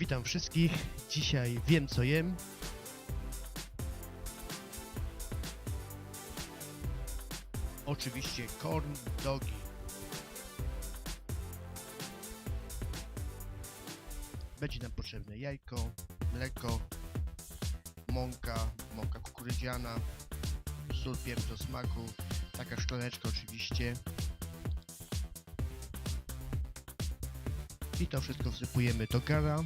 Witam wszystkich. Dzisiaj wiem co jem. Oczywiście corn dogi. Będzie nam potrzebne jajko, mleko, mąka, mąka kukurydziana, sól, pieprz do smaku, taka szklaneczka oczywiście. I to wszystko wsypujemy do gara.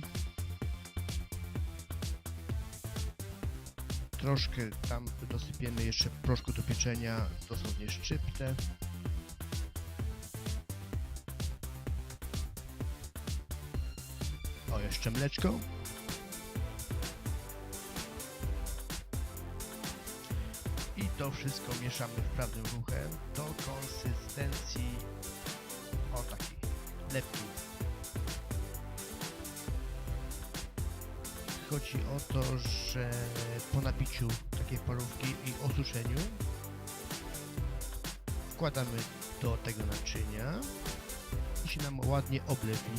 Troszkę tam dosypiemy jeszcze proszku do pieczenia, dosłownie szczyptę. O, jeszcze mleczko. I to wszystko mieszamy wprawnym ruchem do konsystencji o takiej lepkiej. Chodzi o to, że po nabiciu takiej parówki i osuszeniu wkładamy do tego naczynia i się nam ładnie oblewi.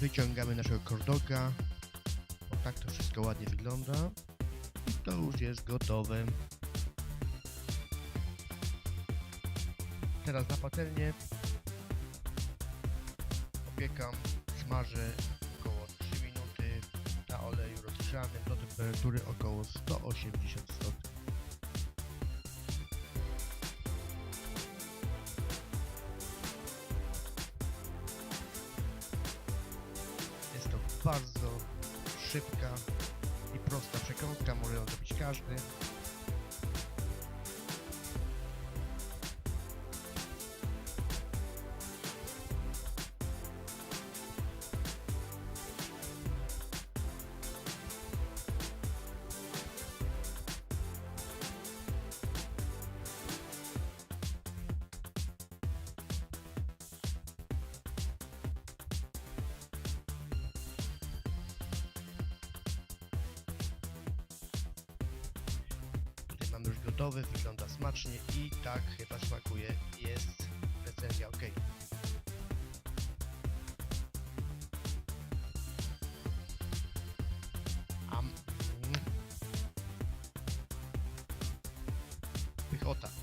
Wyciągamy naszego kordoga. O tak to wszystko ładnie wygląda. I to już jest gotowe. Teraz na patelnię opiekam, smażę około 3 minuty na oleju rozgrzanym do temperatury około 180 stopni. Jest to bardzo szybka i prosta przekąska, może ją zrobić każdy. Już gotowy, wygląda smacznie i tak chyba smakuje. Jest recenzja ok. Am. Pychota.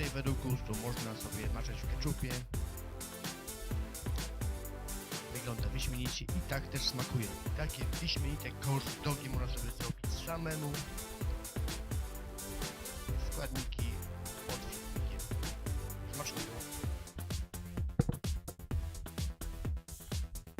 Tutaj według gustu można sobie maczać w keczupie. Wygląda wyśmienicie i tak też smakuje. Takie wyśmienite kordogi można sobie zrobić samemu. Składniki